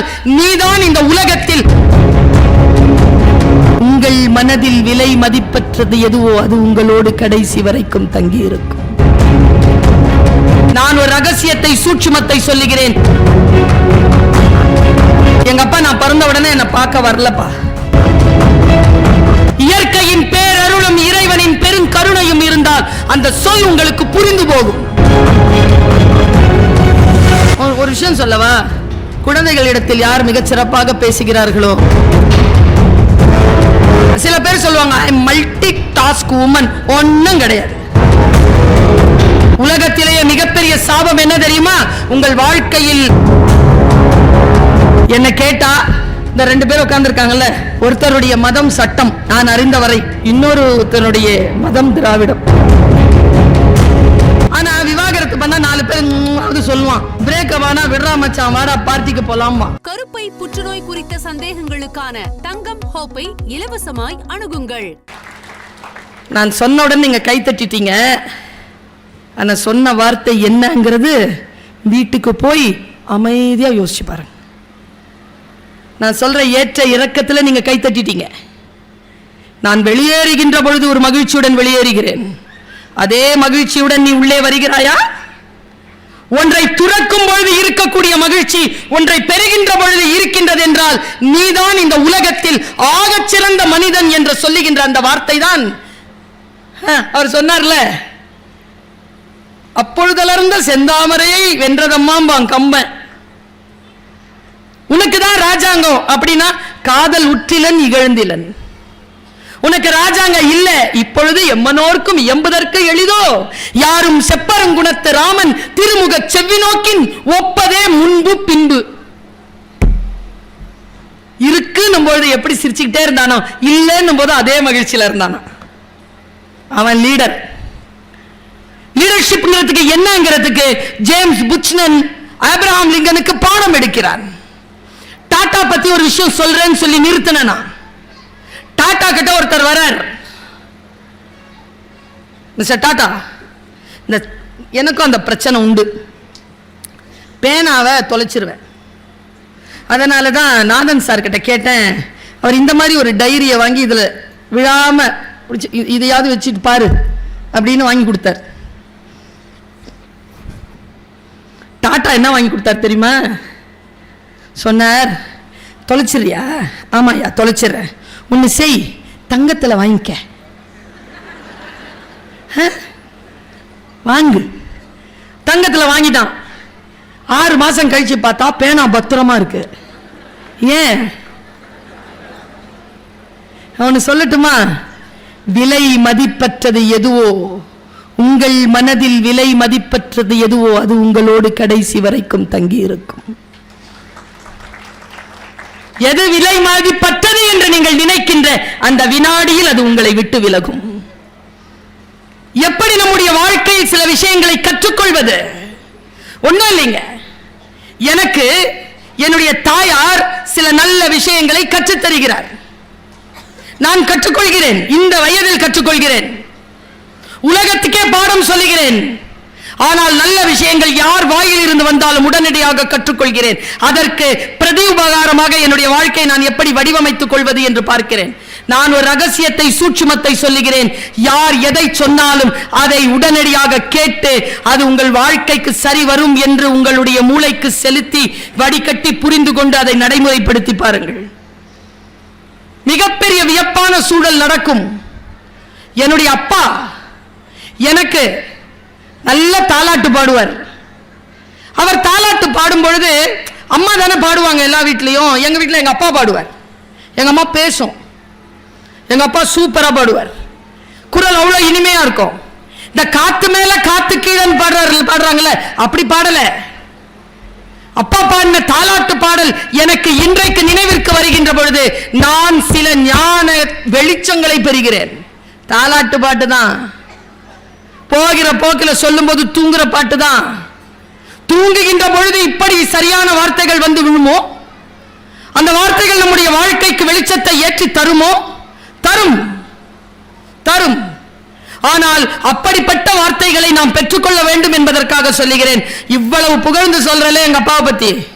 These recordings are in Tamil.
என்றால் நீதான் இந்த உலகத்தில். உங்கள் மனதில் விலை மதிப்பற்றது எதுவோ அது உங்களோடு கடைசி வரைக்கும் தங்கியிருக்கும். நான் ஒரு ரகசியத்தை சூட்சுமத்தை சொல்லுகிறேன். எங்க அப்பா நான் பிறந்த உடனே என்ன பார்க்க வரலப்பா. இயற்கையின் பேரருளும் இறைவனின் பெரும் கருணையும் இருந்தால் அந்த சொல் உங்களுக்கு புரிந்து போகும். ஒரு விஷயம் சொல்லவா? குழந்தைகளிடத்தில் யார் மிகச் சிறப்பாக பேசுகிறார்களோ? சில பேர் சொல்லுவாங்க ஐ மல்டி டாஸ்க் உமன் ஒன்னும் கிடையாது. உலகத்திலேயே மிகப்பெரிய சாபம் என்ன தெரியுமா? உங்கள் வாழ்க்கையில் என்ன கேட்டா இந்த ரெண்டு பேர் உட்கார்ந்துருக்காங்கல்ல ஒருத்தருடைய மதம் சட்டம். நான் அறிந்தவரை இன்னொருத்தருடைய மதம் திராவிடம். ஆனா விவாகரத்து பண்ணா நாலு பேர் அது சொல்லுவான் வாடா விடுறா மச்சான் வாடா பார்ட்டிக்கு போலாமா கருப்பை புற்றுநோய் குறித்த சந்தேகங்களுக்கான தங்கம் ஹோப்பை இலவசமாய் அணுகுங்கள். நான் சொன்ன உடனே நீங்க கை தட்டிட்டீங்க. ஆனா சொன்ன வார்த்தை என்னங்கிறது வீட்டுக்கு போய் அமைதியா யோசிச்சு பாருங்க. நான் சொல்ற ஏற்ற இறக்கத்துல நீங்க கை தட்டிட்டீங்க. நான் வெளியேறுகின்ற பொழுது ஒரு மகிழ்ச்சியுடன் வெளியேறுகிறேன். அதே மகிழ்ச்சியுடன் நீ உள்ளே வருகிறாயா? ஒன்றை துறக்கும் பொழுது இருக்கக்கூடிய மகிழ்ச்சி ஒன்றை பெறுகின்ற பொழுது இருக்கின்றது என்றால் நீதான் இந்த உலகத்தில் ஆகச் சிறந்த மனிதன் என்று சொல்லுகின்ற அந்த வார்த்தை தான் அவர் சொன்னார்ல அப்பொழுதலர்ந்த செந்தாமரையை வென்றதம்மாம்பான் கம்பன் உனக்கு தான் ராஜாங்கம். அப்படின்னா காதல் உற்றிலன் இகழ்ந்திலன். உனக்கு ராஜாங்க இல்ல. இப்பொழுது எம்மனோர்க்கும் எம்புதற்கு எளிதோ? யாரும் செப்பரங்குணத்து ராமன் திருமுக செவ்வி நோக்கின் ஒப்பதே முன்பு பின்பு. இருக்குன்னும் பொழுது எப்படி சிரிச்சுக்கிட்டே இருந்தானோ? இல்லைன்னும் போது அதே மகிழ்ச்சியில இருந்தானோ? அவன் லீடர் லீடர்ஷிப்ங்கிறதுக்கு என்னங்கிறதுக்கு ஜேம்ஸ் புச்னன் ஆப்ரஹாம் லிங்கனுக்கு பாடம் எடுக்கிறான். டாடா பத்தி ஒரு விஷயம் சொல்றேன்னு சொல்லி நிறுத்தினா நான் டாடா கிட்ட ஒருத்தர் வரார். மிஸ்டர் டாட்டா இந்த எனக்கும் அந்த பிரச்சனை உண்டு. பேனாவை தொலைச்சிருவேன். அதனால தான் நாதன் சார் கிட்ட கேட்டேன். அவர் இந்த மாதிரி ஒரு டைரியை வாங்கி இதில் விழாமல் பிடிச்சி இதையாவது வச்சுட்டு பாரு அப்படின்னு வாங்கி கொடுத்தார். டாட்டா என்ன வாங்கி கொடுத்தார் தெரியுமா? சொன்னார் தொலைச்சிரியா ஆமாய்யா தொலைச்சிடுறேன். ஒன்று செய் தங்கத்தில் வாங்கிக்க. வாங்கு. தங்கத்தில் வாங்கிட்டான். ஆறு மாசம் கழிச்சு பார்த்தா பேனா பத்திரமா இருக்கு. ஏன்? அவனு சொல்லட்டுமா? விலை மதிப்பற்றது எதுவோ? உங்கள் மனதில் விலை மதிப்பற்றது எதுவோ? அது உங்களோடு கடைசி வரைக்கும் தங்கி இருக்கும் எது விலை மதிப்பற்றது என்று நீங்கள் நினைக்கின்ற அந்த வினாடியில் அது உங்களை விட்டு விலகும். எப்படி நம்முடைய வாழ்க்கையில் சில விஷயங்களை கற்றுக்கொள்வது? ஒன்றும் இல்லைங்க. எனக்கு என்னுடைய தாயார் சில நல்ல விஷயங்களை கற்றுத்தருகிறார். நான் கற்றுக்கொள்கிறேன். இந்த வயதில் கற்றுக்கொள்கிறேன். உலகத்துக்கே பாடம் சொல்லுகிறேன். ஆனால் நல்ல விஷயங்கள் யார் வாயில் இருந்து வந்தாலும் உடனடியாக கற்றுக்கொள்கிறேன். அதற்கு பிரதி உபகாரமாக என்னுடைய வாழ்க்கையை நான் எப்படி வடிவமைத்துக் கொள்வது என்று பார்க்கிறேன். நான் ஒரு ரகசியத்தை சூட்சுமத்தை சொல்லுகிறேன். யார் எதை சொன்னாலும் அதை உடனடியாக கேட்டு அது உங்கள் வாழ்க்கைக்கு சரி வரும் என்று உங்களுடைய மூளைக்கு செலுத்தி வடிகட்டி புரிந்து கொண்டு அதை நடைமுறைப்படுத்தி பாருங்கள். மிகப்பெரிய வியப்பான சூழல் நடக்கும். என்னுடைய அப்பா எனக்கு நல்ல தாலாட்டு பாடுவார். அவர் தாலாட்டு பாடும் பொழுது அம்மா தானே பாடுவாங்க எல்லா வீட்லேயும். எங்கள் வீட்டில் எங்கள் அப்பா பாடுவார். எங்கள் அம்மா பேசும். எங்கள் அப்பா சூப்பராக பாடுவார். குரல் அவ்வளோ இனிமையாக இருக்கும். இந்த காத்து மேலே காத்து கீழன் பாடுறாரு பாடுறாங்கல்ல அப்படி பாடலை. அப்பா பாடின தாலாட்டு பாடல் எனக்கு இன்றைக்கு நினைவிற்கு வருகின்ற பொழுது நான் சில ஞான வெளிச்சங்களை பெறுகிறேன். தாலாட்டு பாட்டு தான். போகிற போக்கில் சொல்லும்போது தூங்குற பாட்டு தான் தூங்குகின்ற பொழுது இப்படி சரியான வார்த்தைகள் வந்து விழுமோ? அந்த வார்த்தைகள் நம்முடைய வாழ்க்கைக்கு வெளிச்சத்தை ஏற்றி தருமோ? தரும். தரும். ஆனால் அப்படிப்பட்ட வார்த்தைகளை நாம் பெற்றுக்கொள்ள வேண்டும் என்பதற்காக சொல்லுகிறேன். இவ்வளவு புகழ்ந்து சொல்றலே எங்க அப்பாவை பத்தி.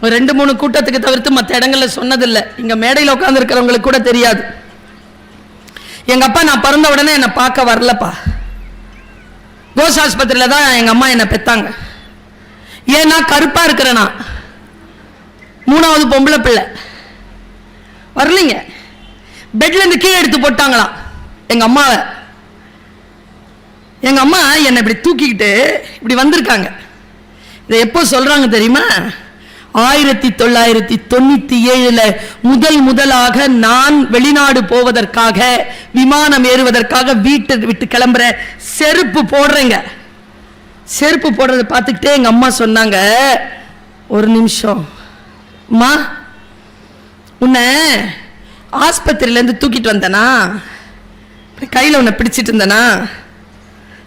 ஒரு ரெண்டு மூணு கூட்டத்துக்கு தவிர்த்து மற்ற இடங்கள்ல சொன்னதில்லை. இங்க மேடையில் உட்காந்துருக்கிறவங்களுக்கு கூட தெரியாது. எங்க அப்பா நான் பிறந்த உடனே என்னை பார்க்க வரலப்பா. கோஸ் ஆஸ்பத்திரியில் தான் எங்கள் அம்மா என்னை பெத்தாங்க. ஏன்னா கருப்பாக இருக்கிறேனா. மூணாவது பொம்பளை பிள்ளை. வரலைங்க. பெட்லேருந்து கீழே எடுத்து போட்டாங்களாம். எங்கள் அம்மாவை. எங்கள் அம்மா என்னை இப்படி தூக்கிக்கிட்டு இப்படி வந்திருக்காங்க. இதை எப்போ சொல்கிறாங்க தெரியுமா? ஆயிரத்தி தொள்ளாயிரத்தி தொண்ணூத்தி ஏழுல முதல் முதலாக நான் வெளிநாடு போவதற்காக விமானம் ஏறுவதற்காக வீட்டை விட்டு கிளம்புற செருப்பு போடுறேங்க. செருப்பு போடுறதை பார்த்துக்கிட்டே எங்க அம்மா சொன்னாங்க ஒரு நிமிஷம். அம்மா உன்னை ஆஸ்பத்திரியிலேருந்து தூக்கிட்டு வந்தனா? கையில் உன்னை பிடிச்சிட்டு இருந்தனா?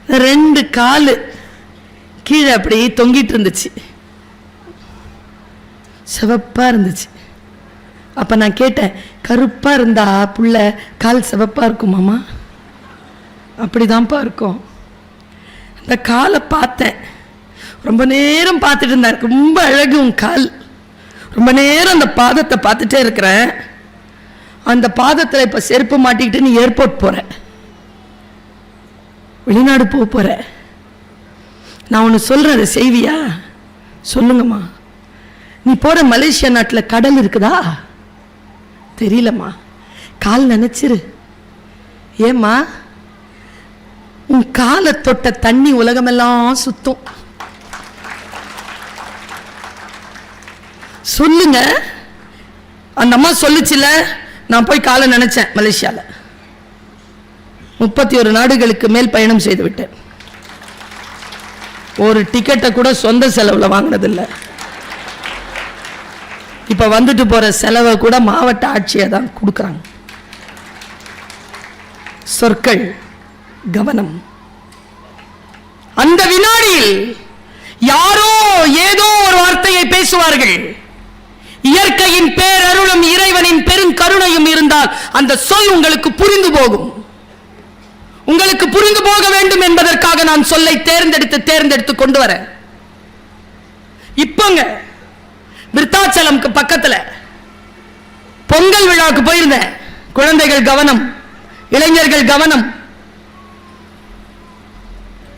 ரெண்டு காலு கீழே அப்படி தொங்கிட்டு இருந்துச்சு. சிவப்பாக இருந்துச்சு. அப்போ நான் கேட்டேன் கருப்பாக இருந்தா புள்ள கால் சிவப்பாக இருக்குமாம்மா அப்படி அப்படிதான்ப்பா இருக்கும். அந்த காலை பார்த்தேன். ரொம்ப நேரம் பார்த்துட்டு இருந்தேன் ரொம்ப அழகு உன் கால். ரொம்ப நேரம் அந்த பாதத்தை பார்த்துட்டே இருக்கிறேன். அந்த பாதத்தில் இப்போ செருப்பு மாட்டிக்கிட்டு நீ ஏர்போர்ட் போகிற வெளிநாடு போக போகிற நான் ஒன்று சொல்கிறேன் அதை செய்வியா? சொல்லுங்கம்மா. நீ போகிற மலேசியா நாட்டில் கடல் இருக்குதா? தெரியலம்மா. கால் நினைச்சிரு. ஏம்மா? உன் காலை தொட்ட தண்ணி உலகமெல்லாம் சுத்தும். சொல்லுங்க. அந்த அம்மா சொல்லுச்சுல நான் போய் காலை நினைச்சேன் மலேசியாவில் முப்பத்தி ஒரு நாடுகளுக்கு மேல் பயணம் செய்து விட்டேன். ஒரு டிக்கெட்டை கூட சொந்த செலவுல வாங்கினதில்லை. இப்ப வந்துட்டு போற செலவை கூட மாவட்ட ஆட்சியை தான் கொடுக்குறாங்க. சொற்கள் கவனம். அந்த வினாடியில் யாரோ ஏதோ ஒரு வார்த்தையை பேசுவார்கள். இயற்கையின் பேரருளும் இறைவனின் பெருங்கருணையும் இருந்தால் அந்த சொல் உங்களுக்கு புரிந்து போகும். உங்களுக்கு புரிந்து போக வேண்டும் என்பதற்காக நான் சொல்லை தேர்ந்தெடுத்து தேர்ந்தெடுத்து கொண்டு வரேன். இப்பங்க விருத்தாச்சலம்க்கு பக்கத்துல பொங்கல் விழாவுக்கு போயிருந்தேன். குழந்தைகள் கவனம் இளைஞர்கள் கவனம்.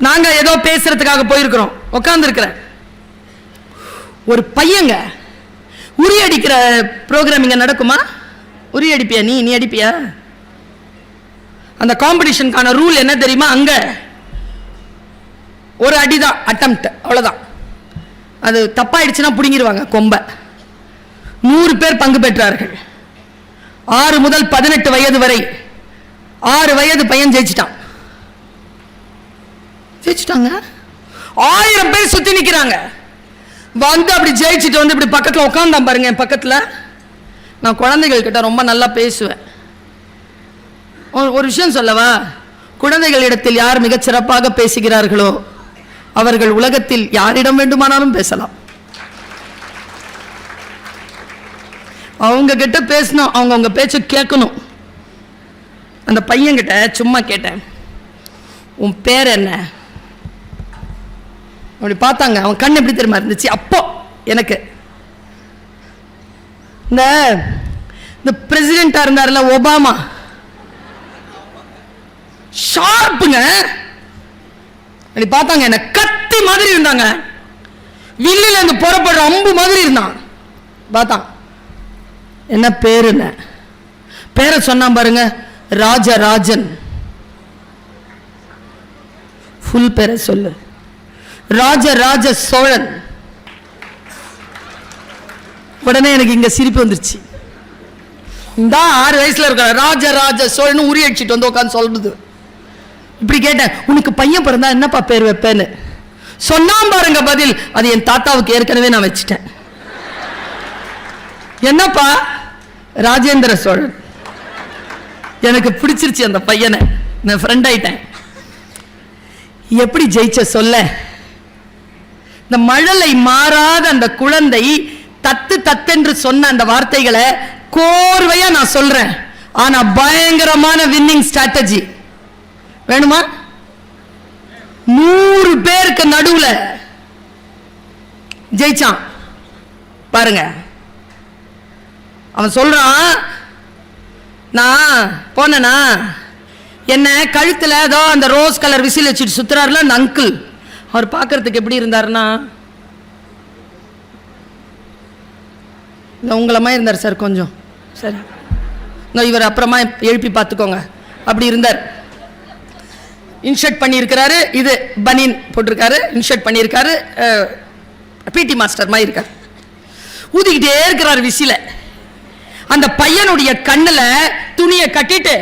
நாங்க ஏதோ பேசுறதுக்காக போயிருக்கிறோம். உட்காந்துருக்கிறேன் ஒரு பையங்க உரி அடிக்கிற ப்ரோக்ராம் இங்கே நடக்குமா? உரி அடிப்பியா நீ? நீ அடிப்பியா? அந்த காம்படிஷனுக்கான ரூல் என்ன தெரியுமா? அங்கே ஒரு அடிதான் அட்டம் அவ்வளோதான் அது தப்பாயிடுச்சுன்னா பிடுங்கிடுவாங்க கொம்பை. நூறு பேர் பங்கு பெற்றார்கள். ஆறு முதல் பதினெட்டு வயது வரை ஆறு வயது பையன் ஜெயிச்சிட்டான். ஜெயிச்சிட்டாங்க? ஆயிரம் பேர் சுத்தி நிக்கிறாங்க. வந்து அப்படி ஜெயிச்சுட்டு வந்து இப்படி பக்கத்தில் உட்காந்தான் பாருங்க என் பக்கத்தில். நான் குழந்தைகள் கிட்ட ரொம்ப நல்லா பேசுவேன். ஒரு- ஒரு விஷயம் சொல்லவா? குழந்தைகளிடத்தில் யார் மிகச் சிறப்பாக பேசுகிறார்களோ அவர்கள் உலகத்தில் யாரிடம் வேண்டுமானாலும் பேசலாம். அவங்க கிட்ட பேசணும் அவங்க அவங்க பேச்ச கேட்கணும். அந்த பையன்கிட்ட சும்மா கேட்டேன். உன் பேர் என்ன? அப்படி பார்த்தாங்க. அவன் கண் எப்படி தெரியுமா இருந்துச்சு? அப்போ எனக்கு. இந்த இந்த பிரசிடென்டா இருந்தார்ல ஒபாமா. ஷார்ப்புங்க அப்படி பார்த்தாங்க என்ன கத்தி மாதிரி இருந்தாங்க. வில்லில் இருந்து புறப்படுற அம்பு மாதிரி இருந்தான். பார்த்தான். என்ன பேருன்னு என்ன? பேரை சொன்னான் பாருங்க ராஜராஜன். ஃபுல் பேரை சொல்லு. ராஜராஜ சோழன். உடனே எனக்கு இங்க சிரிப்பு வந்துருச்சு. இந்த ஆறு வயசுல இருக்கிற ராஜராஜ சோழன் உரியடிச்சிட்டு வந்து உட்காந்து சொல்றது. இப்படி கேட்டேன் உனக்கு பையன் பிறந்தா என்னப்பா பேர் வைப்பேன்னு. சொன்னான் பாருங்க பதில் அது என் தாத்தாவுக்கு ஏற்கனவே நான் வச்சிட்டேன். என்னப்பா? ராஜேந்திர சோழன். எனக்கு பிடிச்சிருச்சு அந்த பையனை. நான் ஃப்ரெண்ட் ஆயிட்டேன். எப்படி ஜெயிச்ச சொல்ல? இந்த மழலை மாறாத அந்த குழந்தை தத்து தத்தென்று சொன்ன அந்த வார்த்தைகளை கோர்வையா நான் சொல்றேன். ஆனா பயங்கரமான வின்னிங் ஸ்ட்ராட்டஜி வேணுமா? நூறு பேருக்கு நடுவில் ஜெயிச்சான். பாருங்க. அவன் சொல்றான் நான் போனேனா? என்ன கழுத்தில் ஏதோ அந்த ரோஸ் கலர் விசில் வச்சுட்டு சுத்துறாருல அந்த அங்கிள். அவர் பார்க்கறதுக்கு எப்படி இருந்தாருன்னா இந்த உங்களமா இருந்தார் சார் கொஞ்சம். சரி. இந்த இவர் அப்புறமா எழுப்பி பார்த்துக்கோங்க. அப்படி இருந்தார். இன்ஷர்ட் பண்ணியிருக்கிறாரு. இது பனின் போட்டிருக்காரு. இன்ஷர்ட் பண்ணியிருக்காரு. பிடி மாஸ்டர் மாதிரி இருக்கார். ஊதிக்கிட்டே இருக்கிறார் விசில. அந்த பையனுடைய கண்ணில் துணியை கட்டிட்டு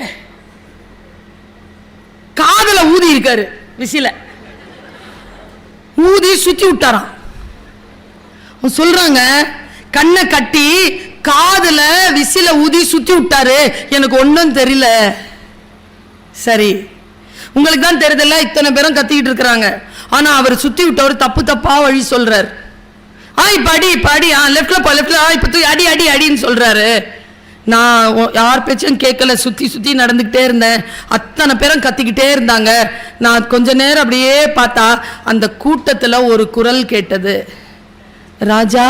காதல ஊதி இருக்காரு விசில. ஊதி சுத்தி விட்டாராம். சொல்றாங்க கண்ணை கட்டி காதல விசில ஊதி சுத்தி விட்டாரு. எனக்கு ஒன்றும் தெரியல. சரி உங்களுக்கு தான் தெரியுதுல்ல இத்தனை பேரும் கத்திக்கிட்டு இருக்கிறாங்க. ஆனா அவர் சுத்தி விட்டவர் தப்பு தப்பா வழி சொல்றாரு. ஆ இப்ப அடி இப்ப அடி ஆ லெஃப்ட்ல போ லெஃப்ட்ல ஆ இப்ப அடி அடி அடின்னு சொல்றாரு. நான் யார் பேச்சும் கேட்கல சுத்தி சுத்தி நடந்துக்கிட்டே இருந்தேன். அத்தனை பேரும் கத்திக்கிட்டே இருந்தாங்க. நான் கொஞ்ச நேரம் அப்படியே பார்த்தா அந்த கூட்டத்துல ஒரு குரல் கேட்டது. ராஜா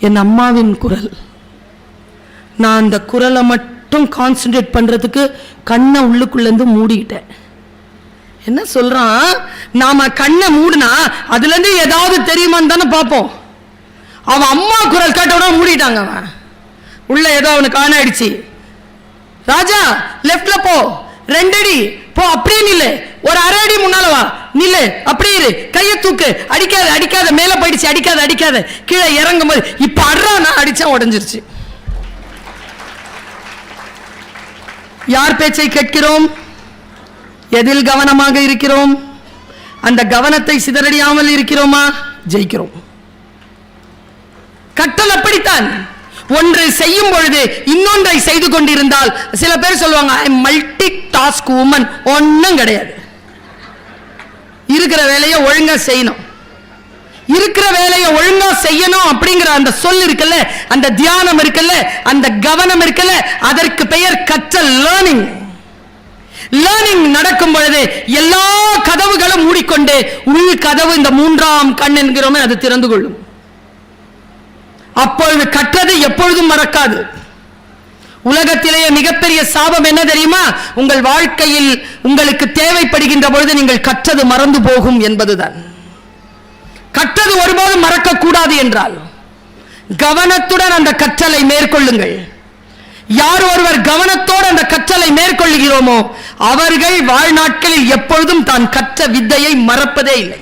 என் அம்மாவின் குரல். நான் அந்த குரலை மட்டும் மட்டும் கான்சென்ட்ரேட் பண்ணுறதுக்கு கண்ணை உள்ளுக்குள்ளேருந்து மூடிக்கிட்டேன் என்ன சொல்கிறான் நாம் கண்ணை மூடினா அதுலேருந்து ஏதாவது தெரியுமான்னு தானே பார்ப்போம். அவன் அம்மா குரல் கேட்ட மூடிட்டாங்க அவன். உள்ளே ஏதோ அவனுக்கு ஆன் ஆயிடுச்சு. ராஜா லெஃப்ட்ல போ. ரெண்டடி போ அப்படியே நில்லு. ஒரு அரை அடி முன்னால வா. நில்லு. அப்படியே இரு. கையை தூக்கு. அடிக்காத அடிக்காத. மேலே போயிடுச்சு. அடிக்காத அடிக்காத. கீழே இறங்கும் போது இப்ப நான் அடித்தா உடஞ்சிருச்சு. யார் பேச்சை கேட்கிறோம்? எதில் கவனமாக இருக்கிறோம்? அந்த கவனத்தை சிதறடியாமல் இருக்கிறோமா? ஜெயிக்கிறோம். கட்டல் அப்படித்தான். ஒன்று செய்யும் பொழுது இன்னொன்றை செய்து கொண்டிருந்தால் சில பேர் சொல்லுவாங்க ஐ மல்டி டாஸ்க் உமன் ஒன்றும் கிடையாது. இருக்கிற வேலையை ஒழுங்கா செய்யணும். இருக்கிற வேலையை ஒழுங்கா செய்யணும் அப்படிங்கிற அந்த சொல் இருக்குல்ல அந்த தியானம் இருக்குல்ல அந்த கவனம் இருக்குல்ல அதற்கு பெயர் கற்றல் லேர்னிங் லேர்னிங் நடக்கும் பொழுது எல்லா கதவுகளும் மூடிக்கொண்டு உள் கதவு இந்த மூன்றாம் கண் என்கிறோமே அது திறந்து கொள்ளும். அப்பொழுது கற்றது எப்பொழுதும் மறக்காது. உலகத்திலேயே மிகப்பெரிய சாபம் என்ன தெரியுமா? உங்கள் வாழ்க்கையில் உங்களுக்கு தேவைப்படுகின்ற பொழுது நீங்கள் கற்றது மறந்து போகும் என்பதுதான். கற்றது ஒருபோதும் மறக்கக்கூடாது என்றால் கவனத்துடன் அந்த கற்றலை மேற்கொள்ளுங்கள். யார் ஒருவர் கவனத்தோடு அந்த கற்றலை மேற்கொள்கிறோமோ அவர்கள் வாழ்நாட்களில் எப்பொழுதும் தான் கற்ற வித்தையை மறப்பதே இல்லை.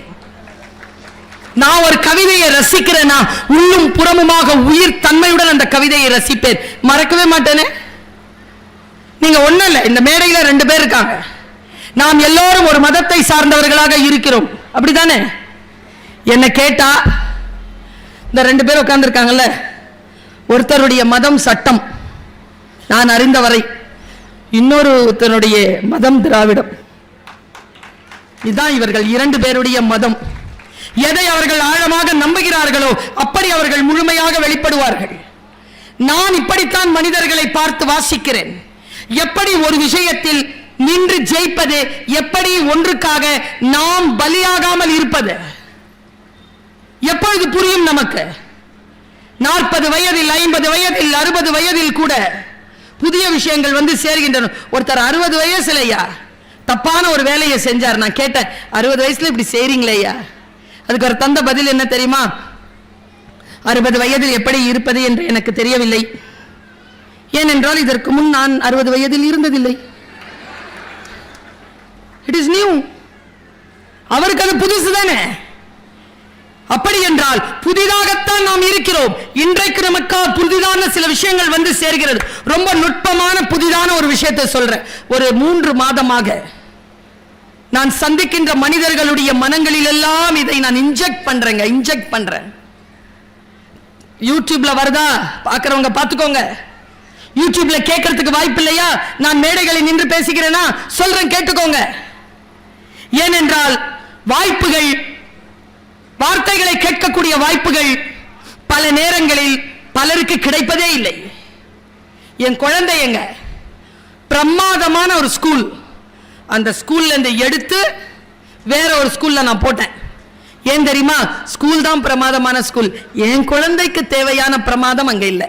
நான் ஒரு கவிதையை ரசிக்கிறேனா உள்ளும் புறமுமாக உயிர் தன்மையுடன் அந்த கவிதையை ரசிப்பேன். மறக்கவே மாட்டேனே? நீங்க ஒன்றும் இல்லை இந்த மேடையில ரெண்டு பேர் இருக்காங்க. நாம் எல்லோரும் ஒரு மதத்தை சார்ந்தவர்களாக இருக்கிறோம். அப்படிதானே என்னை கேட்டா இந்த ரெண்டு பேர் உட்கார்ந்துருக்காங்கல்ல ஒருத்தருடைய மதம் சட்டம். நான் அறிந்தவரை இன்னொருத்தனுடைய மதம் திராவிடம். இதுதான் இவர்கள் இரண்டு பேருடைய மதம். எதை அவர்கள் ஆழமாக நம்புகிறார்களோ அப்படி அவர்கள் முழுமையாக வெளிப்படுவார்கள். நான் இப்படித்தான் மனிதர்களை பார்த்து வாசிக்கிறேன். எப்படி ஒரு விஷயத்தில் நின்று ஜெயிப்பது எப்படி ஒன்றுக்காக நாம் பலியாகாமல் இருப்பது? எப்பொழுது புரியும் நமக்கு? நாற்பது வயதில் ஐம்பது வயதில் அறுபது வயதில் கூட புதிய விஷயங்கள் வந்து சேர்கின்றன. ஒருத்தர் அறுபது வயசுலையா? தப்பான ஒரு வேலையை செஞ்சார். நான் கேட்டேன் அறுபது வயசுல இப்படி செய்றீங்களேயா? அதுக்கு ஒரு தந்த பதில் என்ன தெரியுமா? அறுபது வயதில் எப்படி இருப்பது என்று எனக்கு தெரியவில்லை. ஏனென்றால் இதற்கு முன் நான் அறுபது வயதில் இருந்ததில்லை. இட் இஸ் நியூ அவருக்கு அது புதுசு தானே அப்படி என்றால் புதிதாகத்தான் நாம் இருக்கிறோம். இன்றைக்கு நமக்கு புதிதான சில விஷயங்கள் வந்து சேர்கிறது. ரொம்ப நுட்பமான புதிதான ஒரு விஷயத்தை சொல்றேன். ஒரு மூன்று மாதமாக நான் சந்திக்கின்ற மனிதர்களுடைய மனங்களில் எல்லாம் இதை நான் இன்ஜெக்ட் பண்றேங்க இன்ஜெக்ட் பண்றேன். யூடியூப்ல வருதா? பாக்குறவங்க பார்த்துக்கோங்க. யூடியூப்ல கேட்கறதுக்கு வாய்ப்பு இல்லையா? நான் மேடைகளில் நின்று பேசுகிறேனா? சொல்றேன் கேட்டுக்கோங்க. ஏனென்றால் வாய்ப்புகள் வார்த்தைகளை கேட்கக்கூடிய வாய்ப்புகள் பல நேரங்களில் பலருக்கு கிடைப்பதே இல்லை. என் குழந்தைங்க பிரமாதமான ஒரு ஸ்கூல் அந்த ஸ்கூல்ல இருந்து எடுத்து வேற ஒரு ஸ்கூல்ல நான் போட்டேன். ஏன் தெரியுமா? ஸ்கூல் தான் பிரமாதமான ஸ்கூல் என் குழந்தைக்கு தேவையான பிரமாதம் அங்க இல்லை.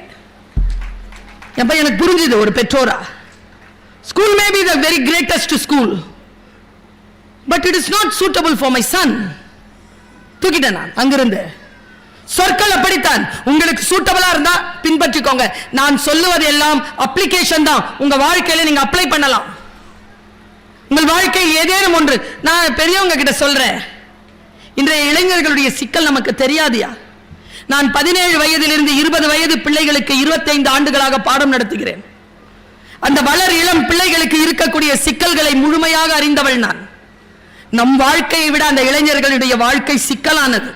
எப்ப எனக்கு புரிஞ்சுது ஒரு பெற்றோரா? School may be the very greatest school but it is not suitable for my son தூக்கிட்டேன் நான் அங்கிருந்து. சொற்கள் அப்படித்தான் உங்களுக்கு சூட்டபிளா இருந்தா பின்பற்றிக்கோங்க. நான் சொல்லுவது எல்லாம் அப்ளிகேஷன் தான். உங்க வாழ்க்கையில நீங்க அப்ளை பண்ணலாம். உங்கள் வாழ்க்கை ஏதேனும் ஒன்று. நான் பெரியவங்க கிட்ட சொல்றேன். இன்றைய இளைஞர்களுடைய சிக்கல் நமக்கு தெரியாதியா? நான் பதினேழு வயதிலிருந்து இருபது வயது பிள்ளைகளுக்கு இருபத்தைந்து ஆண்டுகளாக பாடம் நடத்துகிறேன். அந்த வளர் இளம் பிள்ளைகளுக்கு இருக்கக்கூடிய சிக்கல்களை முழுமையாக அறிந்தவள் நான். நம் வாழ்க்கையை விட அந்த இளைஞர்களுடைய வாழ்க்கை சிக்கலானது.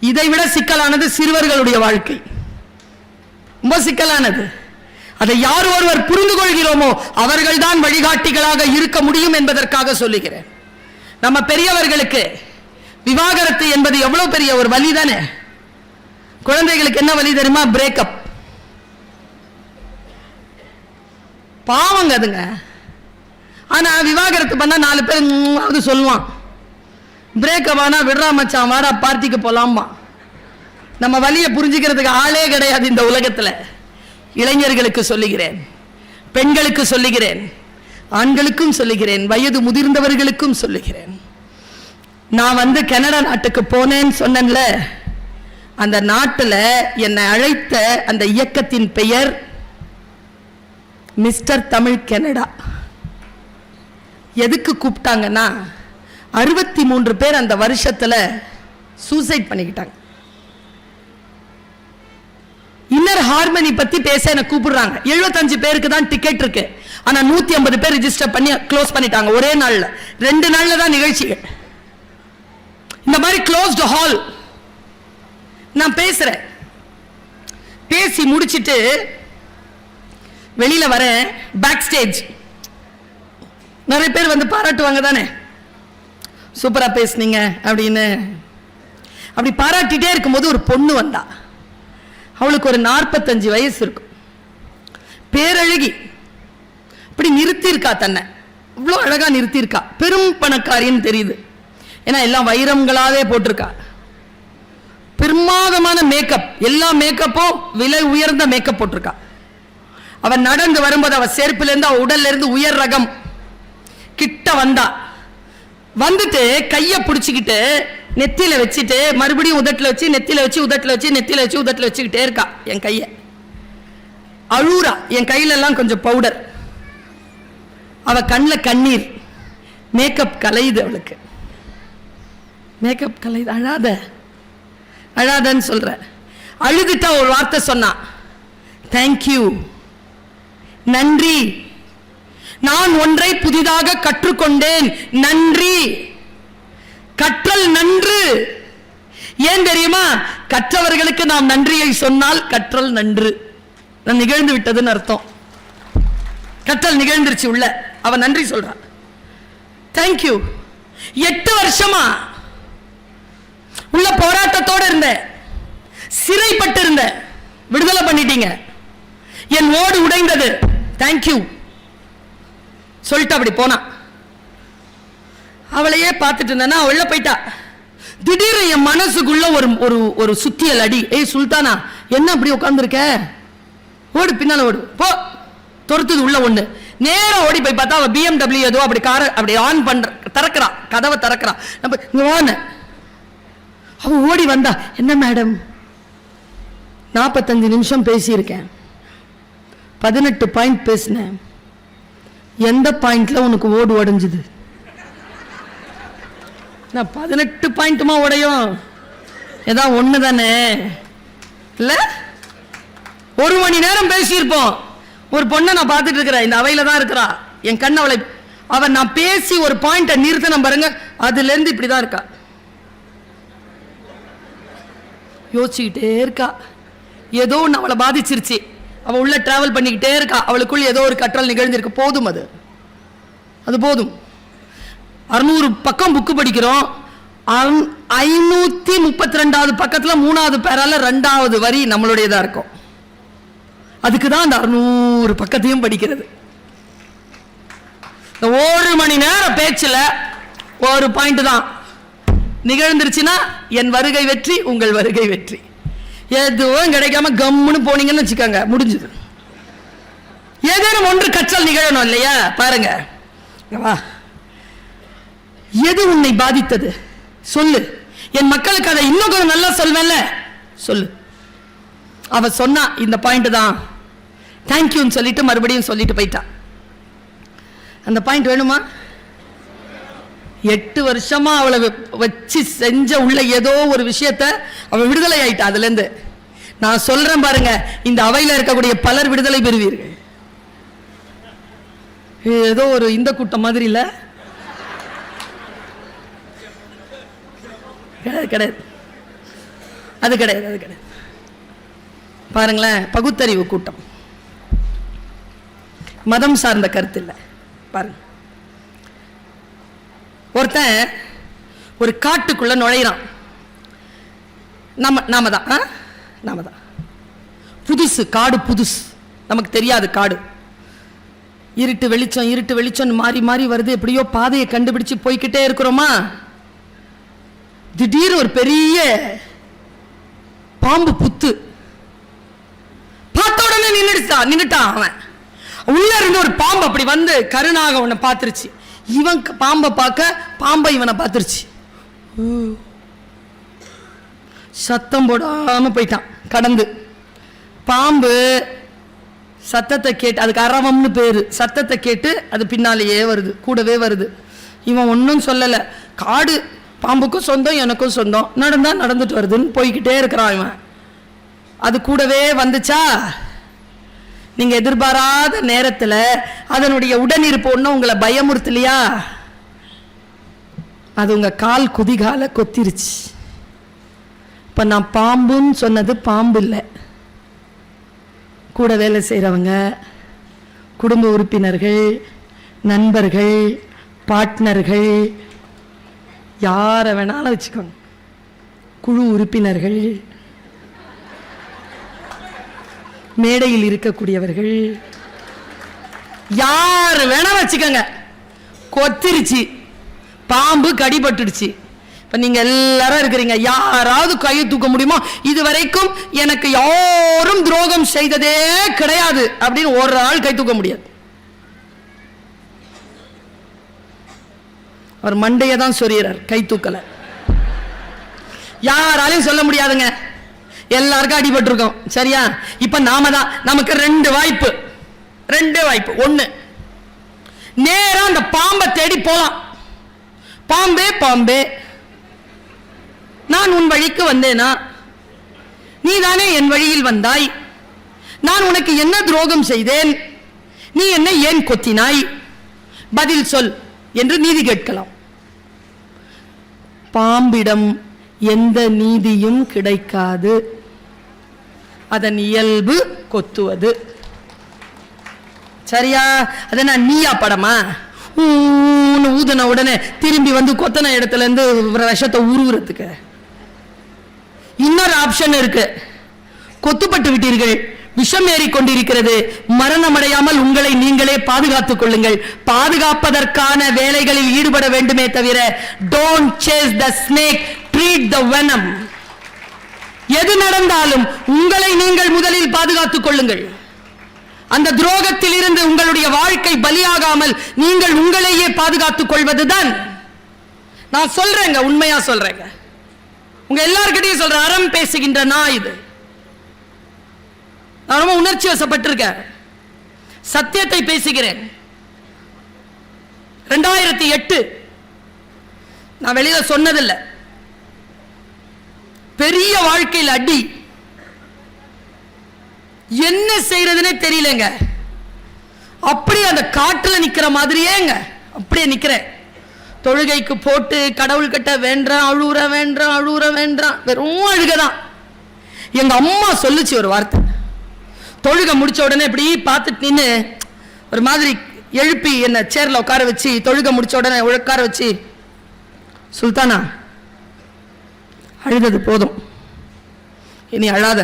இதை விட சிக்கலானது சிறுவர்களுடைய வாழ்க்கை. ரொம்ப சிக்கலானது. அதை யார் ஒருவர் புரிந்து கொள்கிறோமோ அவர்கள்தான் வழிகாட்டிகளாக இருக்க முடியும் என்பதற்காக சொல்லுகிறேன். நம்ம பெரியவர்களுக்கு விவாகரத்து என்பது எவ்வளவு பெரிய ஒரு வலி தானே? குழந்தைகளுக்கு என்ன வலி தெரியுமா? பிரேக்கப் பாவங்க அதுங்க. ஆனா விவாகரத்து பண்ணால் நாலு பேர் அது சொல்லுவான். பிரேக்கப் ஆனால் விடுறா மச்சான் வாடா பார்ட்டிக்கு போகலாமா நம்ம வழியை புரிஞ்சுக்கிறதுக்கு ஆளே கிடையாது இந்த உலகத்துல. இளைஞர்களுக்கு சொல்லுகிறேன் பெண்களுக்கு சொல்லுகிறேன் ஆண்களுக்கும் சொல்லுகிறேன் வயது முதிர்ந்தவர்களுக்கும் சொல்லுகிறேன். நான் வந்து கனடா நாட்டுக்கு போனேன்னு சொன்னேன்ல அந்த நாட்டில் என்னை அழைத்த அந்த இயக்கத்தின் பெயர் மிஸ்டர் தமிழ் கனடா. எதுக்கு கூப்பிட்டாங்கன்னா அறுபத்தி மூன்று பேர் அந்த வருஷத்துல சூசைட் பண்ணிக்கிட்டாங்க. இன்னர் ஹார்மனி பத்தி பேச என்ன கூப்பிடுறாங்க. 75 பேருக்கு தான் டிக்கெட் இருக்கு. ஆனா 150 ஐம்பது பேர் ரிஜிஸ்டர் பண்ணி க்ளோஸ் பண்ணிட்டாங்க. ஒரே நாள்ல. ரெண்டு நாள்ல தான் நிகழ்ச்சிகள். இந்த மாதிரி க்ளோஸ்டு ஹால் நான் பேசுறேன். பேசி முடிச்சுட்டு வெளியில் வரேன். பேக் ஸ்டேஜ் நிறைய பேர் வந்து பாராட்டுவாங்க தானே? சூப்பரா பேசுனீங்க அப்படின்னு. அப்படி பாராட்டிட்டே இருக்கும்போது ஒரு பொண்ணு வந்தா. அவளுக்கு ஒரு நாற்பத்தஞ்சு வயசு இருக்கும். பேரழகி. இப்படி நிறுத்தியிருக்கா தன்னை. இவ்வளோ அழகா நிறுத்தியிருக்கா. பெரும் பணக்காரின்னு தெரியுது. ஏன்னா எல்லாம் வைரங்களாவே போட்டிருக்கா. பிரமாதமான மேக்கப் எல்லா மேக்கப்பும் விலை உயர்ந்த மேக்கப் போட்டிருக்கா. அவன் நடந்து வரும்போது அவள் செருப்புலேருந்து அவள் உடல்லேருந்து உடல்ல இருந்து உயர் ரகம். கிட்ட வந்தா. வந்துட்டு கையை பிடிச்சிக்கிட்டு நெத்தியில வச்சுட்டு மறுபடியும் உதட்டில் வச்சு நெத்தியில வச்சு உதட்டில் வச்சு நெத்தியில வச்சு உதட்டில் வச்சுக்கிட்டே இருக்கா என் கையை. அழுறா என் கையிலெல்லாம் கொஞ்சம் பவுடர் அவ கண்ணில் கண்ணீர். மேக்கப் கலையுது அவளுக்கு. மேக்கப் கலையுது. அழாத. அழாதன்னு சொல்கிற அழுதுட்டா ஒரு வார்த்தை சொன்னான் தேங்க்யூ நன்றி. நான் ஒன்றை புதிதாக கற்றுக்கொண்டேன். நன்றி. கற்றல் நன்று. ஏன் தெரியுமா? கற்றவர்களுக்கு நாம் நன்றியை சொன்னால் கற்றல் நன்று. நான் நிகழ்ந்து விட்டதுன்னு அர்த்தம். கற்றல் நிகழ்ந்துருச்சு உள்ள. அவன் நன்றி சொல்றான் தேங்க்யூ எட்டு வருஷமா உள்ள போராட்டத்தோட இருந்தேன். சிறைப்பட்டு இருந்தேன். விடுதலை பண்ணிட்டீங்க. என் ஓடு உடைந்தது. தேங்க்யூ சொல்லிட்டு அப்படி போனான் அவளையே பார்த்துட்டு இருந்தேன்னா உள்ள போயிட்டா. திடீர்னு என் மனசுக்குள்ள ஒரு ஒரு ஒரு சுத்தியல் அடி. ஏய் சுல்தானா என்ன அப்படி உட்காந்துருக்க ஓடு பின்னால ஓடு. போ. துரத்துது உள்ள ஒண்ணு. நேரம் ஓடி போய் பார்த்தா அவள் பிஎம்டபிள்யூ ஏதோ அப்படி காரை அப்படி ஆன் பண்ற திறக்கிறான் கதவை திறக்கிறான் நம்ம இங்க வான்னு. அவ ஓடி வந்தா என்ன மேடம் நாற்பத்தஞ்சு நிமிஷம் பேசியிருக்கேன். பதினெட்டு பாயிண்ட் பேசினேன். எந்த பாயிண்ட்ல உனக்கு ஓடு உடஞ்சுது? நான் பதினெட்டு பாயிண்ட்டுமா உடையும். ஏதா ஒன்று தானே? இல்லை? ஒரு மணி நேரம் பேசியிருப்போம். ஒரு பொண்ணை நான் பார்த்துட்டு இருக்கிறேன். இந்த அவையில தான் இருக்கிறா. என் கண் அவளை அவன் நான் பேசி ஒரு பாயிண்ட்டை நிறுத்தின பாருங்க. அதுலேருந்து இப்படி தான் இருக்கா. யோசிச்சுக்கிட்டே இருக்கா. ஏதோ ஒன்று அவளை பாதிச்சிருச்சு. அவள் உள்ளே ட்ராவல் பண்ணிக்கிட்டே இருக்கா. அவளுக்குள் ஏதோ ஒரு கற்றல் நிகழ்ந்திருக்கு. போதும் அது. அது போதும். அறுநூறு பக்கம் புக்கு படிக்கிறோம். ஐநூற்றி முப்பத்தி ரெண்டாவது பக்கத்தில் மூணாவது பேரால் ரெண்டாவது வரி நம்மளுடையதாக இருக்கும். அதுக்கு தான் அந்த அறுநூறு பக்கத்தையும் படிக்கிறது. இந்த ஒரு மணி நேரம் பேச்சில் ஒரு பாயிண்ட் தான். நிகழ்ந்துருச்சுன்னா என் வருகை வெற்றி உங்கள் வருகை வெற்றி. எதுவும் கிடைக்காம கம்முன்னு போனீங்கன்னு வச்சுக்கோங்க முடிஞ்சது. ஏதேனும் ஒன்று கச்சல் நிகழணும் இல்லையா? பாருங்க. வா. எது உன்னை பாதித்தது? சொல்லு. என் மக்களுக்கு அதை இன்னும் கொஞ்சம் நல்லா சொல்வேன்ல. சொல்லு. அவ சொன்னா இந்த பாயிண்ட் தான். தேங்க்யூன்னு சொல்லிட்டு மறுபடியும் சொல்லிட்டு போயிட்டான் அந்த பாயிண்ட் வேணுமா? எட்டு வருஷமா அவளை வச்சு செஞ்ச உள்ள ஏதோ ஒரு விஷயத்த அவள் விடுதலை ஆயிட்டா அதுலேருந்து. நான் சொல்றேன் பாருங்க இந்த அவையில் இருக்கக்கூடிய பலர் விடுதலை பெறுவீர்கள். ஏதோ ஒரு இந்த கூட்டம் மாதிரி இல்லை? கிடையாது கிடையாது. அது கிடையாது அது கிடையாது. பாருங்களேன் பகுத்தறிவு கூட்டம். மதம் சார்ந்த கருத்து இல்லை. பாருங்கள் ஒருத்தன் ஒரு காட்டுக்குள்ள நுழையிறான். நம்ம நாம தான் ஆ? நாம தான். புதுசு காடு புதுசு. நமக்கு தெரியாது காடு. இருட்டு வெளிச்சம் இருட்டு வெளிச்சம் மாறி மாறி வருது. எப்படியோ பாதையை கண்டுபிடிச்சு போய்கிட்டே இருக்கிறோமா? திடீர்னு ஒரு பெரிய பாம்பு புத்து. பார்த்த உடனே நின்றுடுச்சா நின்னுட்டான் அவன். உள்ள இருந்து ஒரு பாம்பு அப்படி வந்து கருணாக உன்னை பார்த்துருச்சு. இவன் பாம்பை பார்க்க பாம்பை இவனை பார்த்துருச்சு. சத்தம் போடாமல் போயிட்டான் கடந்து. பாம்பு சத்தத்தை கேட்டு அதுக்கு அரவம்னு பேர். சத்தத்தை கேட்டு அது பின்னாலேயே வருது கூடவே வருது. இவன் ஒன்றும் சொல்லலை. காடு பாம்புக்கும் சொந்தம் எனக்கும் சொந்தம். நடந்தால் நடந்துட்டு வருதுன்னு போய்கிட்டே இருக்கிறான் இவன். அது கூடவே வந்துச்சா? நீங்க எதிர்பாராத நேரத்தில் அதனுடைய உடனிருப்பு ஒன்றும் உங்களை பயமுறுத்தலையா? அது உங்க கால் குதிகால கொத்திருச்சு. இப்ப நான் பாம்புன்னு சொன்னது பாம்பு இல்லை. கூட வேலை செய்கிறவங்க குடும்ப உறுப்பினர்கள் நண்பர்கள் பார்ட்னர்கள் யாரை வேணாலும் வச்சுக்கோங்க. குழு உறுப்பினர்கள் மேடையில் இருக்கக்கூடியவர்கள். யார் வேணா வச்சுக்கோங்க. கொத்திருச்சு. பாம்பு கடிபட்டுடுச்சு. இப்போ நீங்கள் எல்லாரும் இருக்கிறீங்க. யாராவது கையை தூக்க முடியுமோ இது வரைக்கும் எனக்கு யாரும் துரோகம் செய்ததே கிடையாது அப்படின்னு ஒரு ஆள் கை தூக்க முடியாது. அவர் மண்டையை தான் சொரியறார். கை தூக்கலை. யாராலையும் சொல்ல முடியாதுங்க. எல்லாருக்கும் அடிபட்டிருக்கோம். சரியா? இப்ப நாம தான் நமக்கு ரெண்டு வாய்ப்பு. ரெண்டு வாய்ப்பு. ஒண்ணு நேரா அந்த பாம்பை தேடி போலாம். பாம்பே பாம்பே. நான் உன் வழிக்கு வந்தேனா? நீதானே என் வழியில் வந்தாய். நான் உனக்கு என்ன துரோகம் செய்தேன்? நீ என்னை ஏன் கொத்தினாய்? பதில் சொல் என்று நீதி கேட்கலாம். பாம்பிடம் எந்த நீதியும் கிடைக்காது. அதன் இயல்பு கொத்துவது. சரியா? அது நீயா படமா? ஊன்னு ஊதுன உடனே திரும்பி வந்து கொத்தன இடத்துல இருந்து விஷத்தை உருவுறதுக்கு. இன்னொரு ஆப்ஷன் இருக்கு. கொத்துப்பட்டு விட்டீர்கள். விஷம் ஏறி கொண்டிருக்கிறது. மரணமடையாமல் உங்களை நீங்களே பாதுகாத்துக் கொள்ளுங்கள். பாதுகாப்பதற்கான வேலைகளில் ஈடுபட வேண்டுமே தவிர don't chase the snake treat the venom எது நடந்தாலும் உங்களை நீங்கள் முதலில் பாதுகாத்துக் கொள்ளுங்கள். அந்த துரோகத்தில் இருந்து உங்களுடைய வாழ்க்கை பலியாகாமல் நீங்கள் உங்களையே பாதுகாத்துக் கொள்வதுதான். நான் சொல்றேங்க உண்மையா சொல்றேங்க. உங்க எல்லார்கிட்டயும் சொல்றேன் அறம் பேசுகின்ற நான் இது. நான் ரொம்ப உணர்ச்சி வசப்பட்டிருக்கேன். சத்தியத்தை பேசுகிறேன். ரெண்டாயிரத்தி எட்டு. நான் வெளியில சொன்னதில்லை. பெரிய வாழ்க்கையில் அடி. என்ன செய்யறதுன்னே தெரியலங்க. அப்படியே அந்த காட்டில் நிற்கிற மாதிரியேங்க. அப்படியே நிற்கிறேன் தொழுகைக்கு போட்டு கடவுள் கட்ட வேண்டான் அழுவுற வேண்டான் அழுவுற வேண்டான் வெறும் அழுகதான். எங்க அம்மா சொல்லுச்சு ஒரு வார்த்தை. தொழுகை முடிச்ச உடனே இப்படி பார்த்துட்டு நின்று ஒரு மாதிரி எழுப்பி என்ன சேர்ல உட்கார வச்சு தொழுகை முடிச்ச உடனே உட்கார வச்சு சுல்தானா அழுதது போதும். இனி அழாத.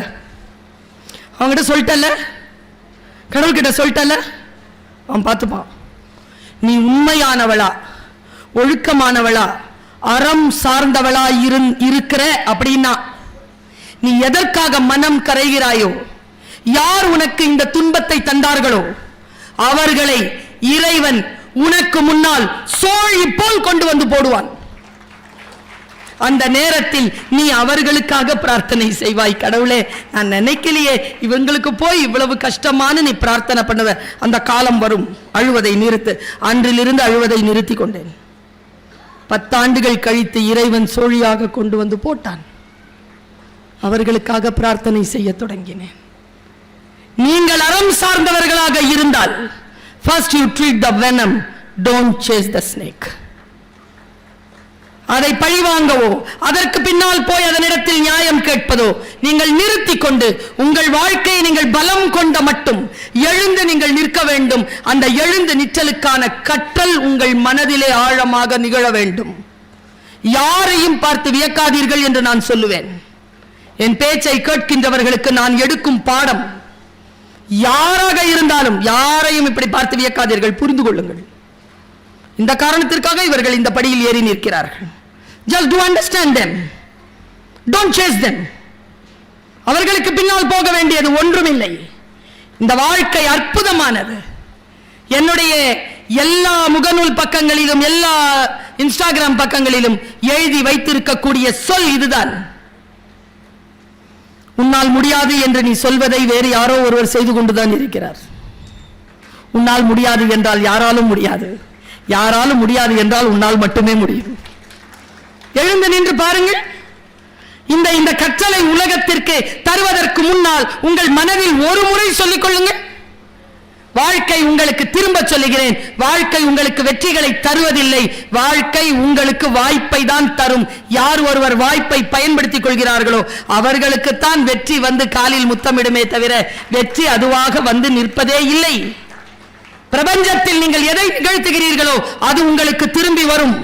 அவங்ககிட்ட சொல்லிட்டல்ல? கடவுள்கிட்ட சொல்லிட்டல்ல? அவன் பார்த்துப்பான். நீ உண்மையானவளா ஒழுக்கமானவளா அறம் சார்ந்தவளா இருந் இருக்கிற அப்படின்னா நீ எதற்காக மனம் கரைகிறாயோ யார் உனக்கு இந்த துன்பத்தை தந்தார்களோ அவர்களை இறைவன் உனக்கு முன்னால் சோழி போல் கொண்டு வந்து போடுவான். அந்த நேரத்தில் நீ அவர்களுக்காக பிரார்த்தனை செய்வாய். கடவுளே நான் நினைக்கலையே இவங்களுக்கு போய் இவ்வளவு கஷ்டமானு நீ பிரார்த்தனை பண்ணுவ. அந்த காலம் வரும். அழுவதை நிறுத்து. அன்றிலிருந்து அழுவதை நிறுத்தி கொண்டேன். பத்தாண்டுகள் கழித்து இறைவன் சோழியாக கொண்டு வந்து போட்டான். அவர்களுக்காக பிரார்த்தனை செய்ய தொடங்கினேன். நீங்கள் அறம் சார்ந்தவர்களாக இருந்தால் first you treat the venom don't chase the snake அதை பழிவாங்கவோ? அதற்கு பின்னால் போய் அதனிடத்தில் நியாயம் கேட்பதோ? நீங்கள் நிறுத்தி கொண்டு உங்கள் வாழ்க்கையை நீங்கள் பலம் கொண்ட மட்டும் எழுந்து நீங்கள் நிற்க வேண்டும். அந்த எழுந்து நிற்றலுக்கான கற்றல் உங்கள் மனதிலே ஆழமாக நிகழ வேண்டும். யாரையும் பார்த்து வியக்காதீர்கள் என்று நான் சொல்லுவேன். என் பேச்சை கேட்கின்றவர்களுக்கு நான் எடுக்கும் பாடம் யாராக இருந்தாலும் யாரையும் இப்படி பார்த்து வியக்காதீர்கள். புரிந்து கொள்ளுங்கள். இந்த காரணத்திற்காக இவர்கள் இந்த படியில் ஏறி நிற்கிறார்கள். Just to understand them don't chase them அவர்களுக்கு பின்னால் போக வேண்டியது ஒன்றுமில்லை. இந்த வாழ்க்கை அற்புதமானது. என்னுடைய எல்லா முகநூல் பக்கங்களிலும் எல்லா இன்ஸ்டாகிராம் பக்கங்களிலும் எழுதி வைத்திருக்கக்கூடிய சொல் இதுதான். உன்னால் முடியாது என்று நீ சொல்வதை வேறு யாரோ ஒருவர் செய்து கொண்டுதான் இருக்கிறார். உன்னால் முடியாது என்றால் யாராலும் முடியாது. யாராலும் முடியாது என்றால் உன்னால் மட்டுமே முடியும். எழுந்து நின்று பாருங்கள். இந்த இந்த கற்றலை உலகத்திற்கு தருவதற்கு முன்னால் உங்கள் மனதில் ஒரு முறை சொல்லிக் கொள்ளுங்கள். வாழ்க்கை உங்களுக்கு திரும்ப சொல்லுகிறேன். வாழ்க்கை உங்களுக்கு வெற்றிகளை தருவதில்லை. வாழ்க்கை உங்களுக்கு வாய்ப்பை தான் தரும். யார் ஒருவர் வாய்ப்பை பயன்படுத்திக் கொள்கிறார்களோ அவர்களுக்குத்தான் வெற்றி வந்து காலில் முத்தமிடுமே தவிர வெற்றி அதுவாக வந்து நிற்பதே இல்லை. பிரபஞ்சத்தில் நீங்கள் எதை நிகழ்த்துகிறீர்களோ அது உங்களுக்கு திரும்பி வரும்.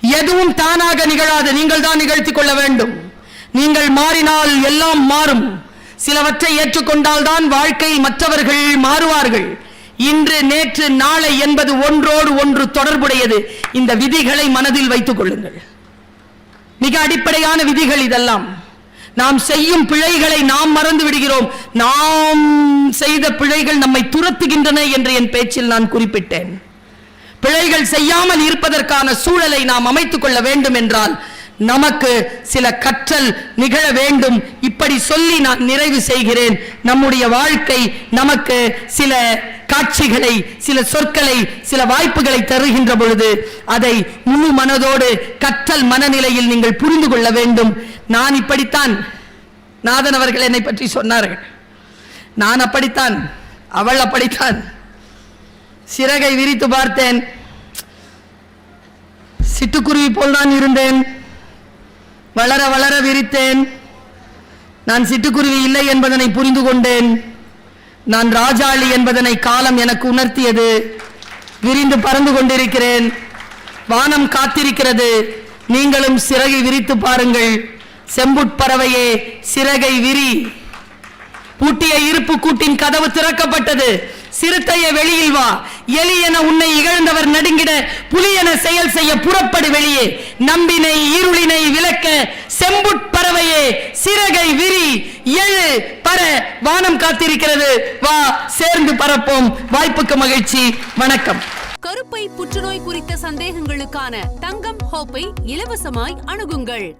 எதுவும் தானாக நிகழாது. நீங்கள் தான் நிகழ்த்தி கொள்ள வேண்டும். நீங்கள் மாறினால் எல்லாம் மாறும். சிலவற்றை ஏற்றுக்கொண்டால் தான் வாழ்க்கையில் மற்றவர்கள் மாறுவார்கள். இன்று நேற்று நாளை என்பது ஒன்றோடு ஒன்று தொடர்புடையது. இந்த விதிகளை மனதில் வைத்துக் கொள்ளுங்கள். மிக அடிப்படையான விதிகள் இதெல்லாம். நாம் செய்யும் பிழைகளை நாம் மறந்து விடுகிறோம். நாம் செய்த பிழைகள் நம்மை துரத்துகின்றன என்று என் பேச்சில் நான் குறிப்பிட்டேன். பிழைகள் செய்யாமல் இருப்பதற்கான சூழலை நாம் அமைத்துக் கொள்ள வேண்டும் என்றால் நமக்கு சில கற்றல் நிகழ வேண்டும். இப்படி சொல்லி நான் நிறைவு செய்கிறேன். நம்முடைய வாழ்க்கை நமக்கு சில காட்சிகளை சில சொற்களை சில வாய்ப்புகளை தருகின்ற பொழுது அதை முழு மனதோடு கற்றல் மனநிலையில் நீங்கள் புரிந்து கொள்ள வேண்டும். நான் இப்படித்தான் நாதன் அவர்கள் என்னை பற்றி சொன்னார்கள். நான் அப்படித்தான் அவள் அப்படித்தான். சிறகை விரித்து பார்த்தேன். சிட்டுக்குருவி போல் தான் இருந்தேன். வளர வளர விரித்தேன். நான் சிட்டுக்குருவி இல்லை என்பதனை புரிந்து கொண்டேன். நான் ராஜாளி என்பதனை காலம் எனக்கு உணர்த்தியது. விரிந்து பறந்து கொண்டிருக்கிறேன். வானம் காத்திருக்கிறது. நீங்களும் சிறகை விரித்து பாருங்கள். செம்புட்பறவையே சிறகை விரி. பூட்டிய இருப்பு கூட்டின் கதவு திறக்கப்பட்டது. சிறுத்தைய வெளியில் வா. எலி என உன்னை இகழ்ந்தவர் நடுங்கிட புலி என செயல் செய்ய புறப்படு வெளியே. நம்பினை இருளினை விளக்க செம்புட்பறவையே சிறகை விரி எழு பர வானம் காத்திருக்கிறது. வா சேர்ந்து பரப்போம் வாய்ப்புக்கு மகிழ்ச்சி. வணக்கம். கருப்பை புற்றுநோய் குறித்த சந்தேகங்களுக்கான தங்கம் ஹோப்பை இலவசமாய் அணுகுங்கள்.